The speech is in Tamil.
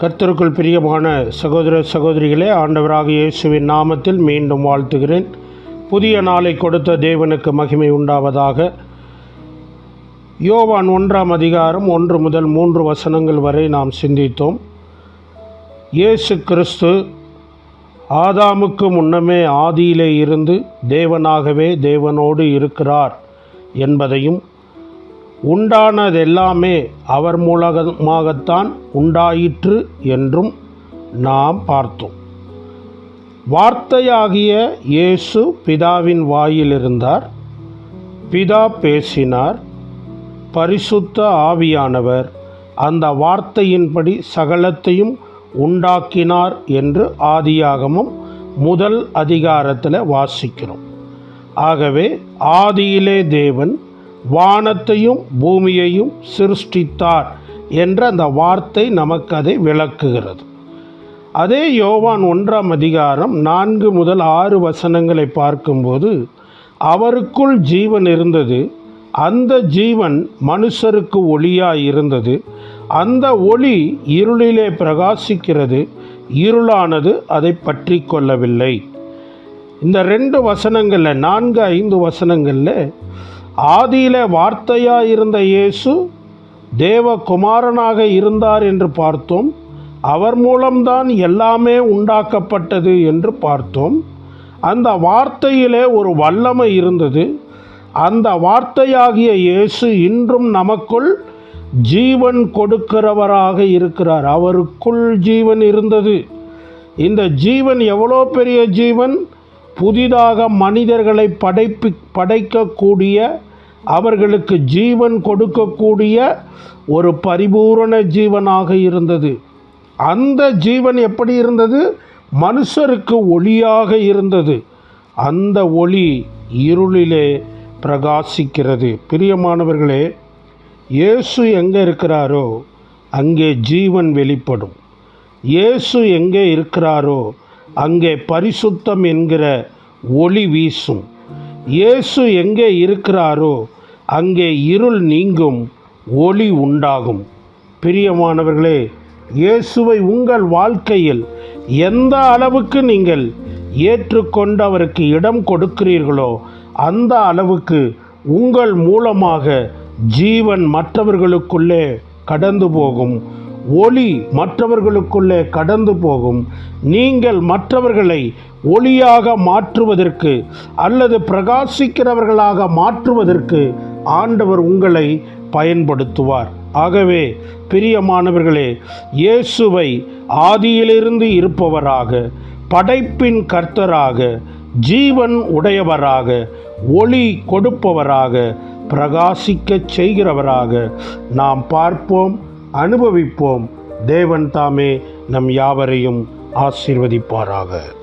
கர்த்தருக்குள் பிரியமான சகோதர சகோதரிகளே ஆண்டவராக இயேசுவின் நாமத்தில் மீண்டும் வாழ்த்துகிறேன். புதிய நாளை கொடுத்த தேவனுக்கு மகிமை உண்டாவதாக. யோவான் ஒன்றாம் அதிகாரம் ஒன்று முதல் மூன்று வசனங்கள் வரை நாம் சிந்தித்தோம். இயேசு கிறிஸ்து ஆதாமுக்கு முன்னமே ஆதியிலே இருந்து தேவனாகவே தேவனோடு இருக்கிறார் என்பதையும் உண்டானதெல்லாமே அவர் மூலமாகத்தான் உண்டாயிற்று என்றும் நாம் பார்த்தோம். வார்த்தையாகிய இயேசு பிதாவின் வாயில் இருந்தார். பிதா பேசினார் பரிசுத்த ஆவியானவர் அந்த வார்த்தையின்படி சகலத்தையும் உண்டாக்கினார் என்று ஆதியாகமும் முதல் அதிகாரத்தில் வாசிக்கிறோம். ஆகவே ஆதியிலே தேவன் வானத்தையும் பூமியையும் சிருஷ்டித்தார் என்ற அந்த வார்த்தை நமக்கு அதை விளக்குகிறது. அதே யோவான் ஒன்றாம் அதிகாரம் நான்கு முதல் ஆறு வசனங்களை பார்க்கும்போது அவருக்குள் ஜீவன் இருந்தது அந்த ஜீவன் மனுஷருக்கு ஒளியாய் இருந்தது அந்த ஒளி இருளிலே பிரகாசிக்கிறது இருளானது அதை பற்றி கொள்ளவில்லை. இந்த ரெண்டு வசனங்களில் நான்கு ஐந்து வசனங்களில் ஆதியில வார்த்தையாக இருந்த இயேசு தேவகுமாரனாக இருந்தார் என்று பார்த்தோம். அவர் மூலம்தான் எல்லாமே உண்டாக்கப்பட்டது என்று பார்த்தோம். அந்த வார்த்தையிலே ஒரு வல்லமை இருந்தது. அந்த வார்த்தையாகிய இயேசு இன்றும் நமக்குள் ஜீவன் கொடுக்கிறவராக இருக்கிறார். அவருக்குள் ஜீவன் இருந்தது. இந்த ஜீவன் எவ்வளோ பெரிய ஜீவன்? புதிதாக மனிதர்களை படைப்பு படைக்கக்கூடிய அவர்களுக்கு ஜீவன் கொடுக்கக்கூடிய ஒரு பரிபூரண ஜீவனாக இருந்தது. அந்த ஜீவன் எப்படி இருந்தது? மனுஷருக்கு ஒளியாக இருந்தது. அந்த ஒளி இருளிலே பிரகாசிக்கிறது. பிரியமானவர்களே இயேசு எங்கே இருக்கிறாரோ அங்கே ஜீவன் வெளிப்படும். இயேசு எங்கே இருக்கிறாரோ அங்கே பரிசுத்தம் என்கிற ஒளி வீசும். இயேசு எங்கே இருக்கிறாரோ அங்கே இருள் நீங்கும் ஒளி உண்டாகும். பிரியமானவர்களே இயேசுவை உங்கள் வாழ்க்கையில் எந்த அளவுக்கு நீங்கள் ஏற்றுக்கொண்டு அவருக்கு இடம் கொடுக்கிறீர்களோ அந்த அளவுக்கு உங்கள் மூலமாக ஜீவன் மற்றவர்களுக்குள்ளே கடந்து போகும். ஒளி மற்றவர்களுக்குள்ளே கடந்து போகும். நீங்கள் மற்றவர்களை ஒளியாக மாற்றுவதற்கு அல்லது பிரகாசிக்கிறவர்களாக மாற்றுவதற்கு ஆண்டவர் உங்களை பயன்படுத்துவார். ஆகவே பிரியமானவர்களே இயேசுவை ஆதியிலிருந்து இருப்பவராக படைப்பின் கர்த்தராக ஜீவன் உடையவராக ஒளி கொடுப்பவராக பிரகாசிக்கச் செய்கிறவராக நாம் பார்ப்போம். அனுபவிப்போம். தேவன் தாமே நம் யாவரையும் ஆசீர்வதிப்பாராக.